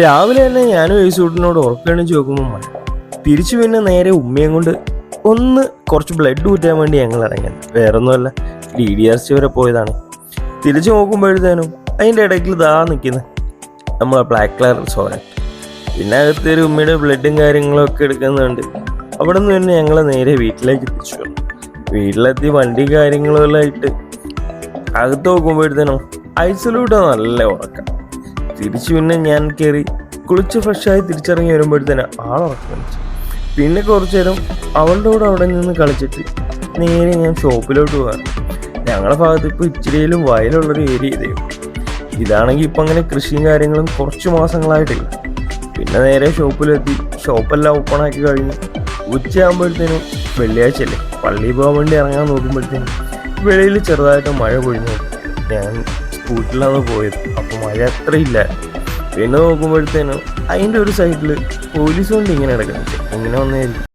രാവിലെ തന്നെ ഞാനും യേശൂട്ടിനോട് ഉറക്കണിച്ച് നോക്കുമ്പോൾ തിരിച്ചു പിന്നെ നേരെ ഉമ്മയും കൊണ്ട് ഒന്ന് കുറച്ച് ബ്ലഡ് ഊറ്റാൻ വേണ്ടി ഞങ്ങൾ ഇറങ്ങിയത്. വേറെ ഒന്നുമല്ല ഡി ഡി ആർ സി വരെ പോയതാണ്. തിരിച്ചു നോക്കുമ്പോഴത്തേനും അതിന്റെ ഇടയ്ക്ക് ഇതാ നിൽക്കുന്നത് നമ്മളെ ബ്ലാക്ക് കളർ സോന പിന്നെ അകത്ത് ഒരു ഉമ്മയുടെ ബ്ലഡും കാര്യങ്ങളും ഒക്കെ എടുക്കുന്നുണ്ട്. അവിടെ നിന്ന് തന്നെ ഞങ്ങൾ നേരെ വീട്ടിലേക്ക് തിരിച്ചു വന്നു. വീട്ടിലെത്തി വണ്ടി കാര്യങ്ങളെല്ലാം ആയിട്ട് അകത്ത് നോക്കുമ്പോഴത്തേനും ഐസൊലൂട്ട് നല്ല ഉറക്കം. തിരിച്ചു പിന്നെ ഞാൻ കയറി കുളിച്ച് ഫ്രഷായി തിരിച്ചിറങ്ങി വരുമ്പോഴത്തേന് ആളുറക്കം പിന്നെ കുറച്ചു നേരം അവളുടെ കൂടെ അവിടെ നിന്ന് കളിച്ചിട്ട് നേരെ ഞാൻ ഷോപ്പിലോട്ട് പോകാറ് ഞങ്ങളുടെ ഭാഗത്ത് ഇപ്പോൾ ഇച്ചിരിയിലും വയലുള്ളൊരു ഏരിയ ഇതേ. ഇതാണെങ്കിൽ ഇപ്പം അങ്ങനെ കൃഷിയും കാര്യങ്ങളും കുറച്ച് മാസങ്ങളായിട്ടില്ല. പിന്നെ നേരെ ഷോപ്പിലെത്തി. ഷോപ്പെല്ലാം ഓപ്പൺ ആക്കി കഴിഞ്ഞ് ഉച്ചയാകുമ്പോഴത്തേനും വെള്ളിയാഴ്ചയല്ലേ. പള്ളിയിൽ പോകാൻ വേണ്ടി ഇറങ്ങാൻ നോക്കുമ്പോഴത്തേനും വെളിയിൽ ചെറുതായിട്ട് മഴ പൊഴിഞ്ഞു. ഞാൻ സ്കൂട്ടിലാണ് പോയത്. അപ്പോൾ മഴ അത്ര ഇല്ല പിന്നെ നോക്കുമ്പോഴത്തേനും അതിന്റെ ഒരു സൈഡിൽ പോലീസ് കൊണ്ട് ഇങ്ങനെ കിടക്കുന്നുണ്ട് ഇങ്ങനെ വന്നായിരിക്കും